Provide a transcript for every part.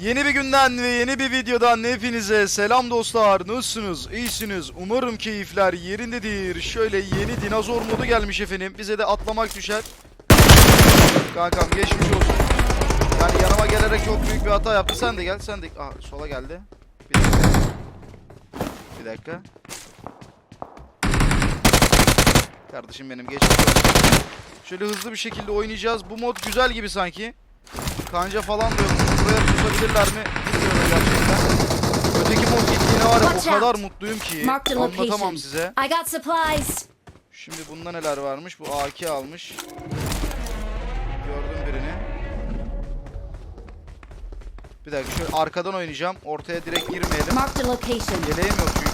Yeni bir günden ve yeni bir videodan hepinize selam dostlar. Nasılsınız? İyisiniz. Umarım keyifler yerindedir. Şöyle yeni dinozor modu gelmiş efendim. Bize de atlamak düşer. Kankam geçmiş olsun. Yani yanıma gelerek çok büyük bir hata yaptı. Sen de gel. Sen de... Aha sola geldi. Bir dakika. Bir dakika. Kardeşim benim geçmiş olsun. Şöyle hızlı bir şekilde oynayacağız. Bu mod güzel gibi sanki. Kanca falan da yok. Buraya tutabilirler mi? Bilmiyorum gerçekten. Öteki mod gittiğine var ya o kadar mutluyum ki. Anlatamam size. I got supplies. Şimdi bunda neler varmış? Bu AK almış. Gördüm birini. Bir dakika şöyle arkadan oynayacağım. Ortaya direkt girmeyelim. Yeleğim yok çünkü.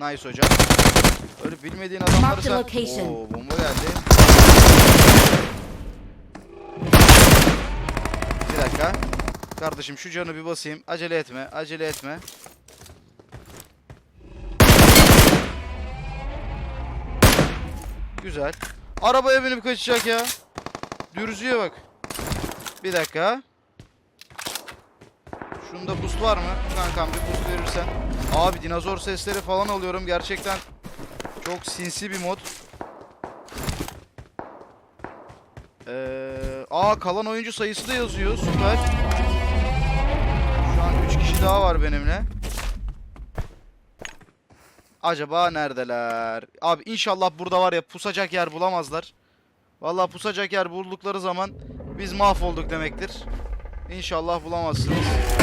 Nice hocam. Öyle bilmediğin adamları sen... Oo, bomba geldi. Bir dakika. Kardeşim şu canı bir basayım. Acele etme, acele etme. Güzel. Arabaya binip kaçacak ya. Dürzüye bak. Bir dakika. Şunda boost var mı? Kankam bir boost verirsen. Abi dinozor sesleri falan alıyorum. Gerçekten çok sinsi bir mod. Ee, aa kalan oyuncu sayısı da yazıyor. Süper. Şu an 3 kişi daha var benimle. Acaba neredeler? Abi inşallah burada var ya pusacak yer bulamazlar. Vallahi pusacak yer buldukları zaman biz mahvolduk demektir. İnşallah bulamazsınız.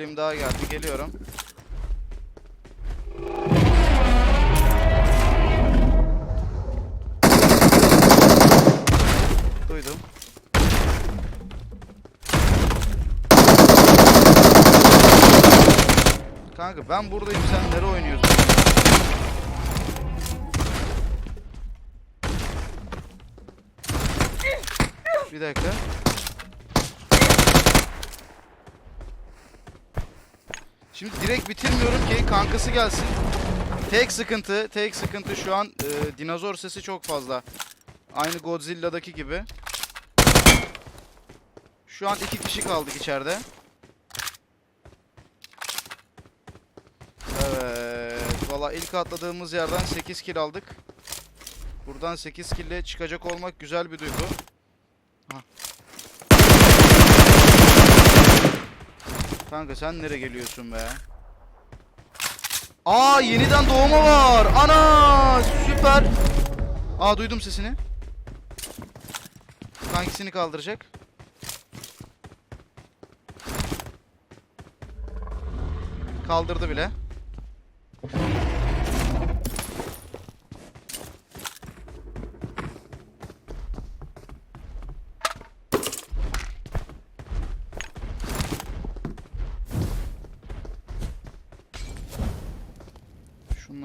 Kilim daha geldi. Geliyorum. Duydum. Kanka ben buradayım sen nereye oynuyorsun? Bir dakika. Şimdi direkt bitirmiyorum ki kankası gelsin. Tek sıkıntı, tek sıkıntı şu an e, dinozor sesi çok fazla. Aynı Godzilla'daki gibi. Şu an iki kişi kaldık içeride. Evet. Valla ilk atladığımız yerden 8 kill aldık. Buradan 8 kill ile çıkacak olmak güzel bir duygu. Aha. Kanka sen nereye geliyorsun be? Aa yeniden doğma var. Ana süper. Aa duydum sesini. Hangisini kaldıracak? Kaldırdı bile.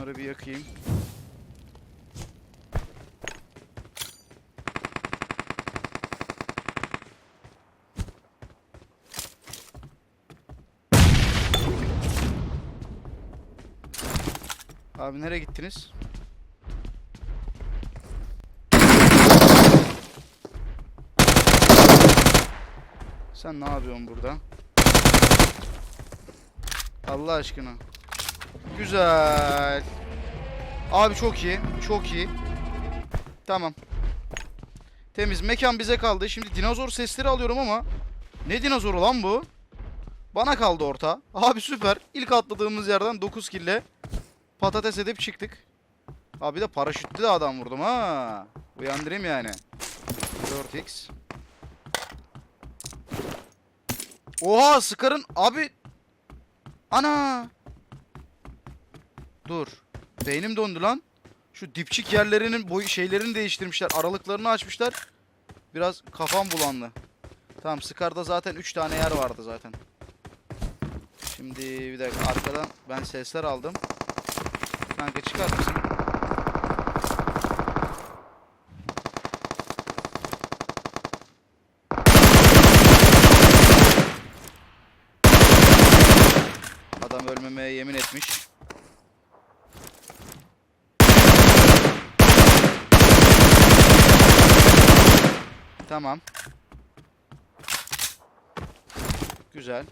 Şunları bir yakayım. Abi nereye gittiniz? Sen ne yapıyorsun burada? Allah aşkına. Güzel. Abi çok iyi. Çok iyi. Tamam. Temiz. Mekan bize kaldı. Şimdi dinozor sesleri alıyorum ama ne dinozoru lan bu? Bana kaldı orta. Abi süper. İlk atladığımız yerden 9 kille patates edip çıktık. Abi de paraşütlü de adam vurdum ha. Uyandırayım yani. 4x. Oha Scar'ın abi Ana Dur. Beynim dondu lan. Şu dipçik yerlerinin boyu şeylerini değiştirmişler. Aralıklarını açmışlar. Biraz kafam bulandı. Tamam Scar'da zaten 3 tane yer vardı zaten. Şimdi bir dakika arkadan ben sesler aldım. Kanka çıkar mısın? Adam ölmemeye yemin etmiş. Tamam. Güzel.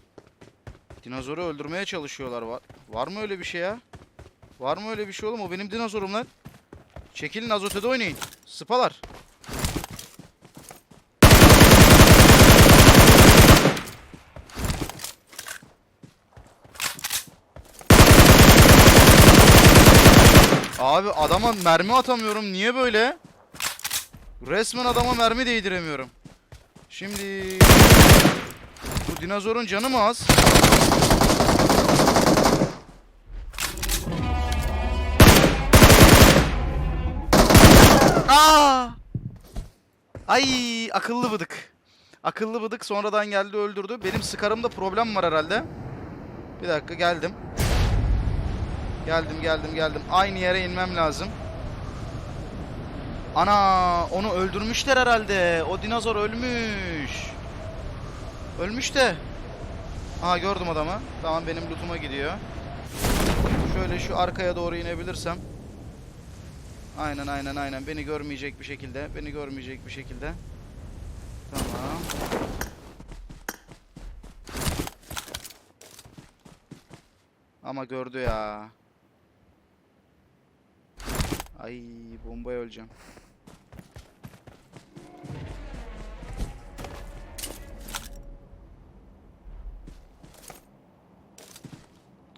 Dinozoru öldürmeye çalışıyorlar. Var, var mı öyle bir şey ya? Var mı öyle bir şey oğlum? O benim dinozorum lan. Çekilin az ötede oynayın. Sıpalar. Abi adama mermi atamıyorum. Niye böyle? Resmen adama mermi değdiremiyorum. Şimdi bu dinozorun canı mı az? Aa! Ay akıllı bıdık. Akıllı bıdık sonradan geldi öldürdü. Benim sıkarımda problem var herhalde. Bir dakika geldim. Geldim geldim geldim. Aynı yere inmem lazım. Ana onu öldürmüşler herhalde. O dinozor ölmüş. Ölmüş de. Aha gördüm adamı. Tamam benim lootuma gidiyor. Şöyle şu arkaya doğru inebilirsem. Aynen aynen aynen. Beni görmeyecek bir şekilde. Beni görmeyecek bir şekilde. Tamam. Ama gördü ya. Ay bombaya öleceğim.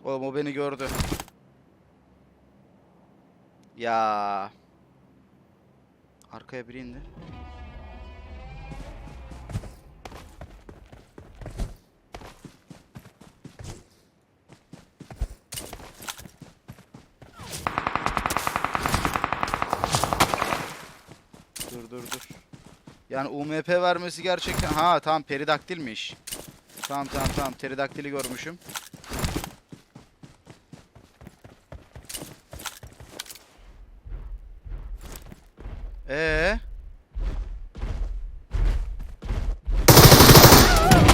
Oğlum o beni gördü. Ya. Arkaya biri indi. Dur dur dur. Yani UMP vermesi gerçekten... Ha tamam peridaktilmiş. Tamam tamam tamam pteridaktili görmüşüm. Ee?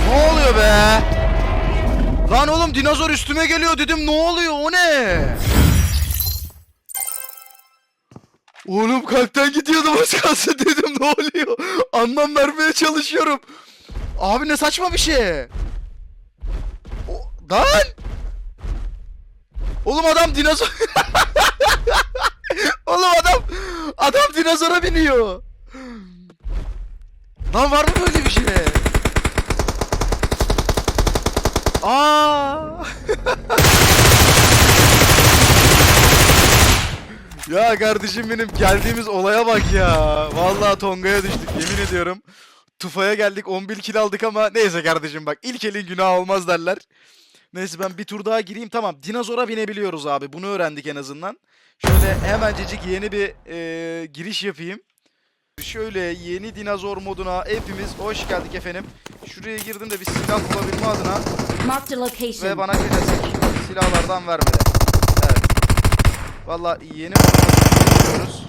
Ne oluyor be? Lan oğlum dinozor üstüme geliyor dedim ne oluyor o ne? Oğlum kalpten gidiyordum az dedim ne oluyor? Anlam vermeye çalışıyorum. Abi ne saçma bir şey. O, lan! Oğlum adam dinozor... Oğlum adam adam dinozora biniyor. Lan var mı böyle bir şey? Aa! Ya kardeşim benim geldiğimiz olaya bak ya. Vallahi Tonga'ya düştük yemin ediyorum. Tufa'ya geldik 11 kill aldık ama neyse kardeşim bak ilk elin günah olmaz derler. Neyse ben bir tur daha gireyim tamam. Dinozora binebiliyoruz abi bunu öğrendik en azından. Şöyle hemencecik yeni bir eee, giriş yapayım. Şöyle yeni dinozor moduna hepimiz hoş geldik efendim. Şuraya girdim de bir silah bulabilme adına ve bana klasik silahlardan vermedi. Valla yeni moduna giriyoruz.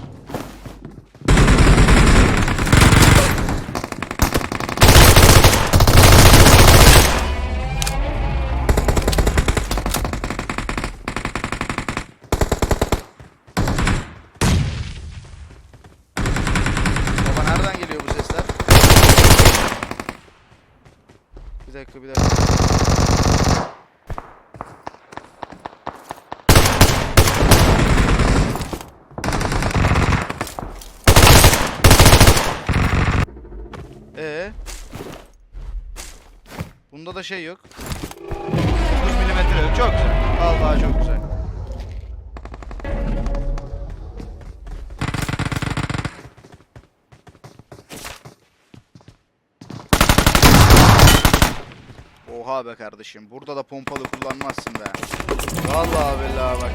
Baba nereden geliyor bu sesler? Bir dakika bir dakika. Ee? Bunda da şey yok. 9 milimetre. Çok güzel. Vallahi çok güzel. Oha be kardeşim. Burada da pompalı kullanmazsın be. Vallahi billahi bak.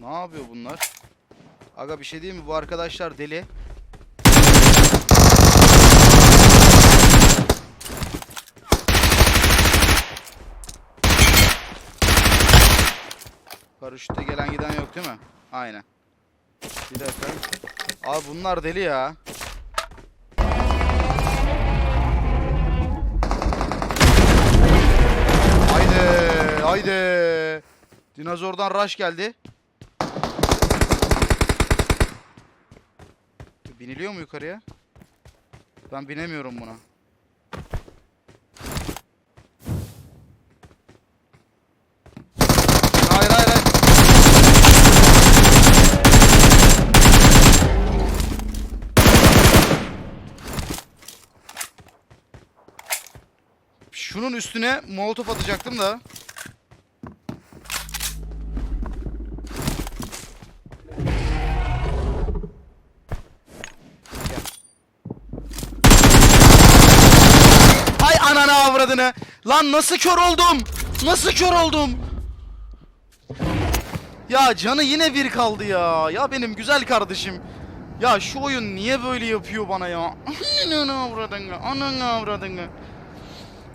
Ne yapıyor bunlar? Aga bir şey diyeyim mi? Bu arkadaşlar deli. Paraşütte gelen giden yok değil mi? Aynen. Bir dakika. Abi bunlar deli ya. Haydi, haydi. Dinozordan rush geldi. Biniliyor mu yukarıya? Ben binemiyorum buna. Hayır hayır hayır. Şunun üstüne molotof atacaktım da. Avradını. Lan nasıl kör oldum? Nasıl kör oldum? Ya canı yine bir kaldı ya. Ya benim güzel kardeşim. Ya şu oyun niye böyle yapıyor bana ya? Ananı avradını. Ananı avradını.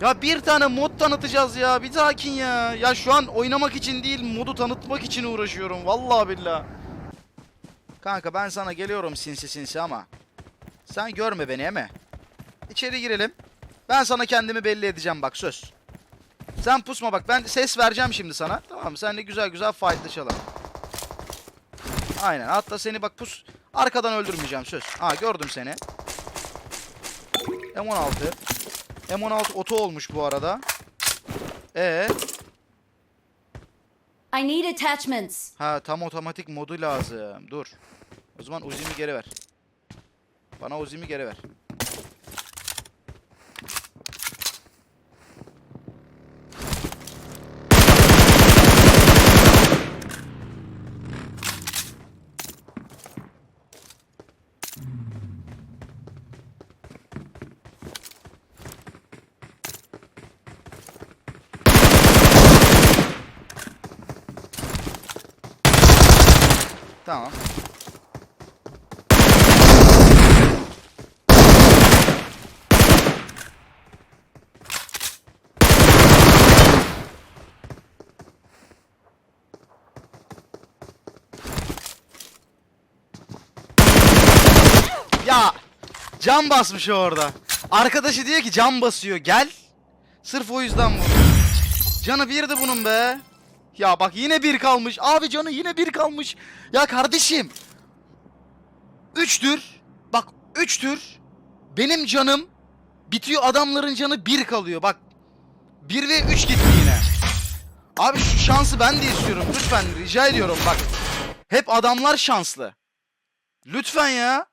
Ya bir tane mod tanıtacağız ya. Bir sakin ya. Ya şu an oynamak için değil modu tanıtmak için uğraşıyorum. Vallahi billah. Kanka ben sana geliyorum sinsi sinsi ama. Sen görme beni eme. İçeri girelim. Ben sana kendimi belli edeceğim bak söz. Sen pusma bak ben ses vereceğim şimdi sana. Tamam mı? Sen de güzel güzel fightlaşalım. Aynen hatta seni bak pus arkadan öldürmeyeceğim söz. Ha gördüm seni. M16. M16 oto olmuş bu arada. E I need attachments. ha tam otomatik modu lazım. Dur. O zaman Uzi'mi geri ver. Bana Uzi'mi geri ver. Tamam. Ya cam basmış orada. Arkadaşı diyor ki cam basıyor gel. Sırf o yüzden vurdu. Canı birdi bunun be. Ya bak yine bir kalmış. Abi canı yine bir kalmış. Ya kardeşim. Üçtür. Bak üçtür. Benim canım bitiyor adamların canı bir kalıyor. Bak. Bir ve üç gitti yine. Abi şu şansı ben de istiyorum. Lütfen rica ediyorum bak. Hep adamlar şanslı. Lütfen ya.